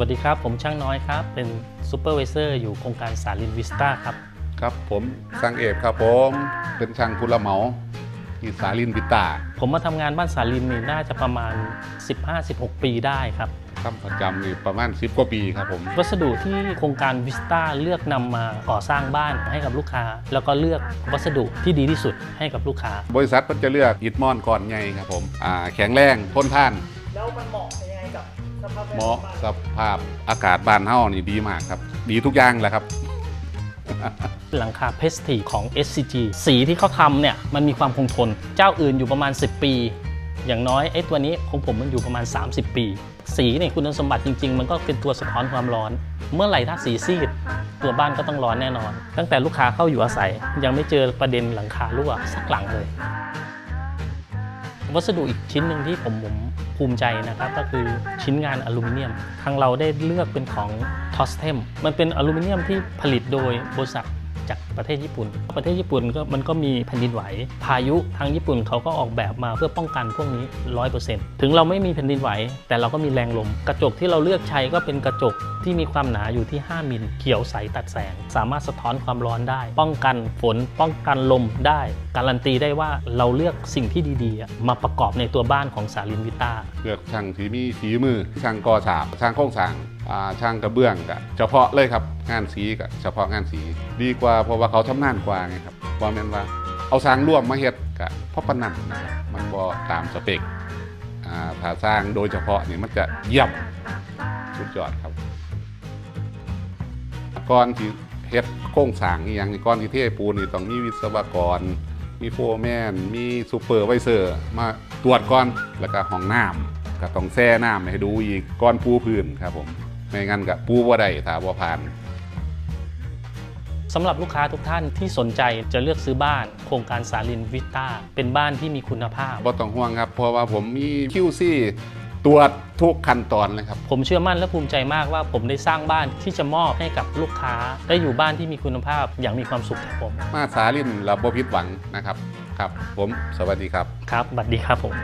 วัสดีครับ ผมช่างน้อยครับ เป็นซูเปอร์วิเซอร์อยู่โครงการสาลินวิสตาครับ ครับผมสังเอกครับผม เป็นช่างผู้รับเหมาที่สาลินวิตาผมมาทำงานบ้านสาลินนี่น่าจะประมาณ 15-16 ปีได้ครับทำประจำนี่ประมาณ 10 กว่าปีครับผม วัสดุที่โครงการวิสตาเลือกนำมาก่อสร้างบ้านให้กับลูกค้า แล้วก็เลือกวัสดุที่ดีที่สุดให้กับลูกค้า บริษัทมันจะเลือกอิฐมอนก่อนไงครับผมอ่าแข็งแรงทนทาน แล้วมันเหมาะ เหล้อมาะสภาพอากาศบ้านเฮานี่ดีมากครับ ดีทุกอย่างแหละครับ หลังคาเพสทีของ SCG สีที่เขาทำเนี่ยมันมีความคงทน เจ้าอื่นอยู่ประมาณ 10 ปี อย่างน้อยไอ้ตัวนี้ของผมมันอยู่ประมาณ 30 ปี สีเนี่ยคุณสมบัติจริง ๆ มันก็เป็นตัวสะท้อนความร้อน เมื่อไหร่ถ้าสีซีด ตัวบ้านก็ต้องร้อนแน่นอน ตั้งแต่ลูกค้าเข้าอยู่อาศัย ยังไม่เจอประเด็นหลังคารั่วสักหลังเลย วัสดุอีกชิ้นหนึ่งที่ผมผม ภูมิใจนะครับก็คือชิ้นงานอลูมิเนียม ทางเราได้เลือกเป็นของทอสเทมมันเป็นอลูมิเนียมที่ผลิตโดยบริษัทจากประเทศญี่ปุ่น ประเทศญี่ปุ่นก็มันก็มีแผ่นดินไหว พายุทางญี่ปุ่นเขาก็ออกแบบมาเพื่อป้องกันพวกนี้ 100%ถึงเราไม่มีแผ่นดินไหว แต่เราก็มีแรงลม กระจกที่เราเลือกใช้ก็เป็นกระจกที่มีความหนาอยู่ที่ 5 มิล เขียวใสตัดแสง สามารถสะท้อนความร้อนได้ ป้องกันฝน ป้องกันลมได้ การันตีได้ว่าเราเลือกสิ่งที่ดีๆ มาประกอบในตัวบ้านของสาลินวิต้าเลือกช่างที่มีฝีมือช่างก่อฉาบช่างโครงสร้างอ่าช่างกระเบื้องกับเฉพาะเลยครับงานสีกับเฉพาะงานสี ดีกว่าเพราะว่าเขาชำนาญกว่าไงครับว่าแม่นว่าเอาสร้างร่วมมาเฮ็ดกับพ่อปานนันนะครับมันบ่ตามสเปคอ่าถ้าสร้างโดยเฉพาะนี่มันจะเยี่ยมสุดยอดครับก่อนที่เฮ็ดโครงสร้างอหย่างนี้ก่อนที่เทปูนนี่ต้องมีวิศวกร มีโฟร์แมน มีซูเปอร์ไวเซอร์มาตรวจก่อน แล้วก็ห้องน้ำก็ต้องแช่น้ำให้ดูอีกก่อนปูพื้นครับผมไม่งั้นก็ปูบ่ได้ถ้าบ่ผ่านสำหรับลูกค้าทุกท่านที่สนใจจะเลือกซื้อบ้าน โครงการสาลินวิต้าเป็นบ้านที่มีคุณภาพบ่ต้องห่วงครับ เพราะว่าผมมี QC ตรวจทุกขั้นตอนเลยครับ ผมเชื่อมั่นและภูมิใจมากว่าผมได้สร้างบ้านที่จะมอบให้กับลูกค้า ได้อยู่บ้านที่มีคุณภาพอย่างมีความสุขครับผม มาสาลินเราบ่ผิดหวังนะครับครับ ผมสวัสดีครับ ครับบัดดีครับผม